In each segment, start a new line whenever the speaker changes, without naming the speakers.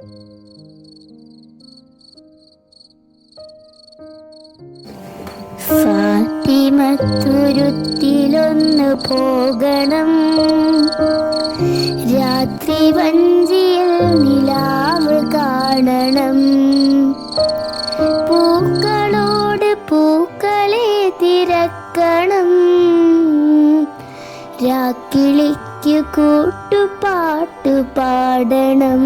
ഫാത്തിമത്തുരുത്തിലൊന്ന് പോകണം. രാത്രി വഞ്ചിയിൽ നിലാവ് കാണണം. പൂക്കളോട് പൂക്കളെ തിരക്കണം. രാക്കിളിക്ക് കൂട്ടുപാട്ടു പാടണം.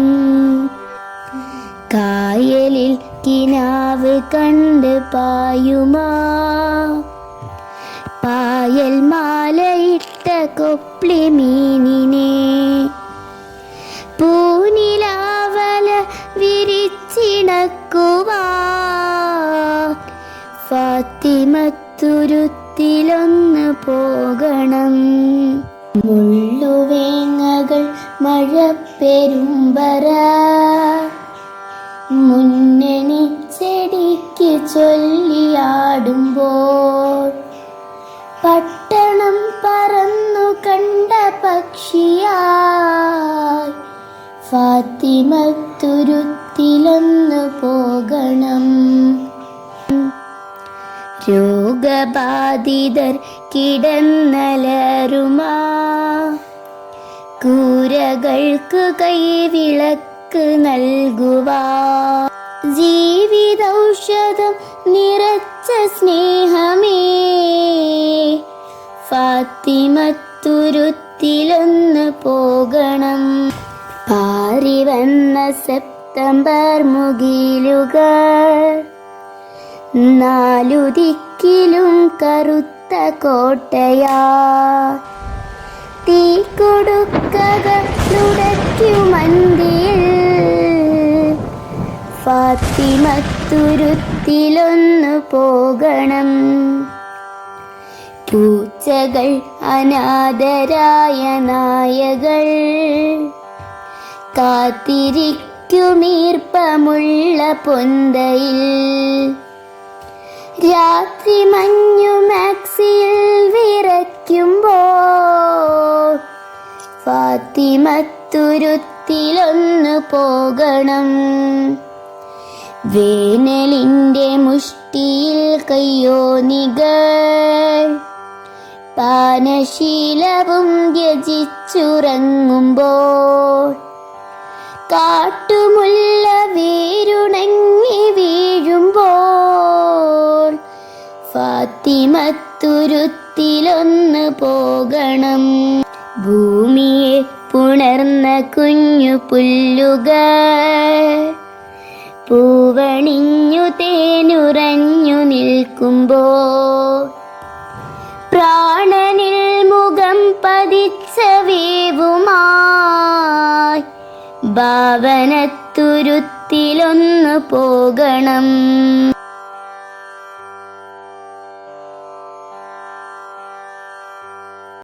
കിനാവ് കണ്ട് പായുമാ. പായൽ മാലയിട്ട കൊപ്ലി മീനിനെ. പൂനിലാവല വിരിച്ചിണക്കുവാ. ഫാത്തിമത്തുരുത്തിലൊന്ന് പോകണം. മുള്ളുവേങ്ങകൾ മഴ പെരുമ്പറ. മുന്നണി ചെടിക്ക് ചൊല്ലിയാടുമ്പോൾ പട്ടണം പറന്നു കണ്ട പക്ഷിയായി ഫാത്തിമത്തുരുത്തിലൊന്നു പോകണം. രോഗബാധിതർ കിടന്നലരുമാ. കൂരകൾക്ക് കൈവിളക്ക് നൽകുവാ. ജീവിതൗഷധം നിറച്ച സ്നേഹമേ. ഫാത്തിമത്തുരുത്തിലൊന്ന് പോകണം. പാറി വന്ന സെപ്റ്റംബർ മുകിലുകൾ. നാലു ദിക്കിലും കറുത്ത കോട്ടയാ. തീ കൊടുക്കകളുടയ്ക്കുമന്തിയിൽ ഫാത്തിമത്തുരുത്തിലൊന്നു പോകണം. പൂച്ചകൾ അനാഥരായ നായകൾ കാത്തിരിക്കുമീർപ്പമുള്ള പൊന്തയിൽ. രാത്രി മഞ്ഞു മാക്സിയിൽ വിറയ്ക്കുമ്പോൾ ഫാത്തിമത്തുരുത്തിലൊന്നു പോകണം. വേനലിന്റെ മുഷ്ടിയിൽ കയ്യോ കയ്യോനികൾ പാനശീലവും ത്യജിച്ചുറങ്ങുമ്പോൾ കാട്ടുമുല്ല വേരുണങ്ങി വീഴുമ്പോൾ ഫാത്തിമത്തുരുത്തിലൊന്ന് പോകണം. ഭൂമിയെ പുണർന്ന കുഞ്ഞു പുല്ലുകൾ. പൂവണിഞ്ഞു തേനുറഞ്ഞു നിൽക്കുമ്പോ പ്രാണനിൽ മുഖം പതിച്ച വേവുമായി ഭാവനത്തുരുത്തിലൊന്നു പോകണം.